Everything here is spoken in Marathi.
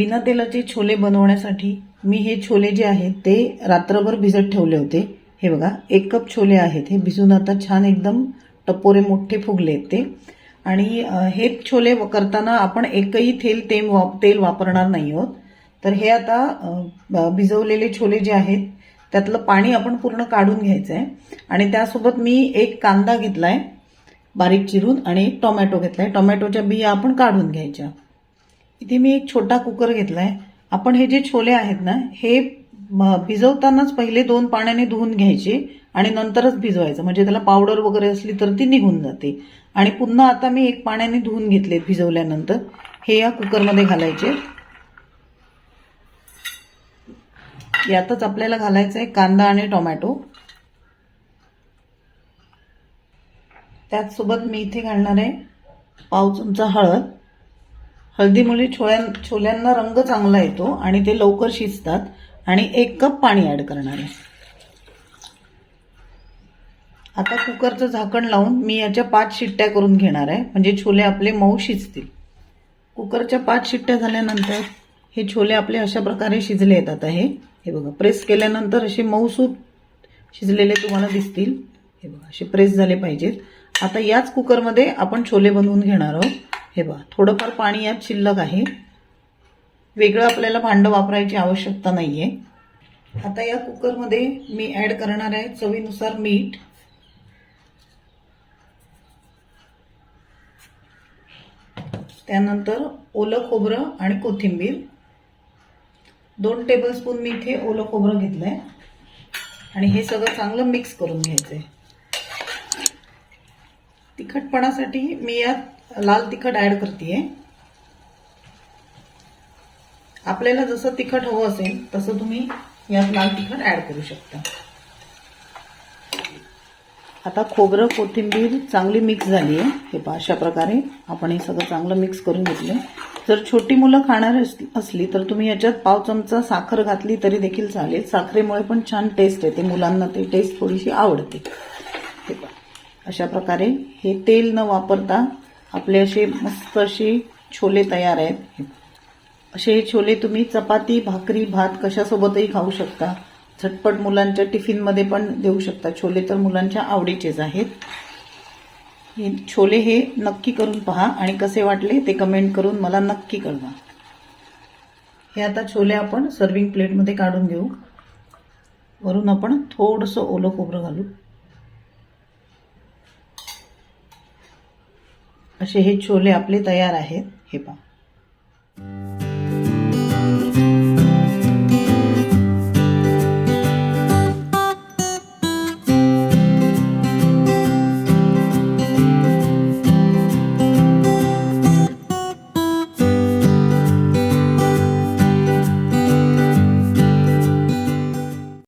बिना तेलाचे छोले बनवण्यासाठी मी हे छोले जे आहेत ते रात्रभर भिजत ठेवले होते. हे बघा एक कप छोले आहेत. हे भिजून आता छान एकदम टपोरे मोठे फुगले आहेत ते. आणि हे छोले व- करताना आपण एकही तेल तेल वाप तेल वापरणार नाही आहोत. तर हे आता भिजवलेले छोले जे आहेत त्यातलं पाणी आपण पूर्ण काढून घ्यायचं आहे आणि त्यासोबत मी एक कांदा घेतला आहे बारीक चिरून आणि एक टोमॅटो घेतला आहे टोमॅटोच्या बिया आपण काढून घ्यायच्या. इथे मी एक छोटा कुकर घेतला आहे आपण हे जे छोले आहेत ना हे भिजवतानाच पहिले दोन पाण्याने धुवून घ्यायचे आणि नंतरच भिजवायचं. म्हणजे त्याला पावडर वगैरे असली तर ती निघून जाते. आणि पुन्हा आता मी एक पाण्याने धुवून घेतले भिजवल्यानंतर. हे या कुकरमध्ये घालायचे. यातच आपल्याला घालायचं आहे कांदा आणि टोमॅटो. त्याचसोबत मी इथे घालणार आहे पाव चमचा हळद. हळदीमुळे छोळ्या छोल्यांना रंग चांगला येतो आणि ते लवकर शिजतात आणि एक कप पाणी ॲड करणार. आहे आता कुकरचं झाकण लावून मी याच्या पाच शिट्ट्या करून घेणार आहे. म्हणजे छोले आपले मऊ शिजतील. कुकरच्या पाच शिट्ट्या झाल्यानंतर हे छोले आपले अशा प्रकारे शिजले येतात. आहे हे बघा प्रेस केल्यानंतर असे मऊसूत शिजलेले तुम्हाला दिसतील. हे बघा असे प्रेस झाले पाहिजेत. आता याच कुकरमध्ये आपण छोले बनवून घेणार आहोत. हे बघा थोडंफार पाणी यात शिल्लक आहे. वेगळं आपल्याला भांडं वापरायची आवश्यकता नाही आहे आता या कुकरमध्ये मी ॲड करणार आहे चवीनुसार मीठ. त्यानंतर ओलं खोबरं आणि कोथिंबीर. दोन टेबलस्पून मी इथे ओलं खोबरं घेतलंय. आणि हे सगळं चांगलं मिक्स करून घ्यायचंय. तिखटपणासाठी मी यात लाल तिखट ऍड करते आपल्याला जसं तिखट हवं असेल तसं तुम्ही यात लाल तिखट ऍड करू शकता. आता खोबरं कोथिंबीर चांगली मिक्स झाली आहे. हे पहा अशा प्रकारे आपण हे सगळं चांगलं मिक्स करून घेतलं जर छोटी मुलं खाणार असली तर तुम्ही याच्यात पाव चमचा साखर घातली तरी देखील चालेल. साखरेमुळे पण छान टेस्ट येते. मुलांना ते टेस्ट थोडीशी आवडते. हे पहा अशा प्रकारे हे तेल न वापरता आपले असे मस्त असे छोले तयार आहेत. असे हे छोले तुम्ही चपाती भाकरी भात कशासोबतही खाऊ शकता. झटपट मुलांच्या टिफिनमध्ये पण देऊ शकता. छोले तर मुलांच्या आवडीचेच आहेत. हे छोले हे नक्की करून पहा आणि कसे वाटले ते कमेंट करून मला नक्की कळवा. हे आता छोले आपण सर्विंग प्लेटमध्ये काढून घेऊ. वरून आपण थोडंसं ओलं खोबरं घालू. असे हे छोले आपले तयार आहेत. हे पहा.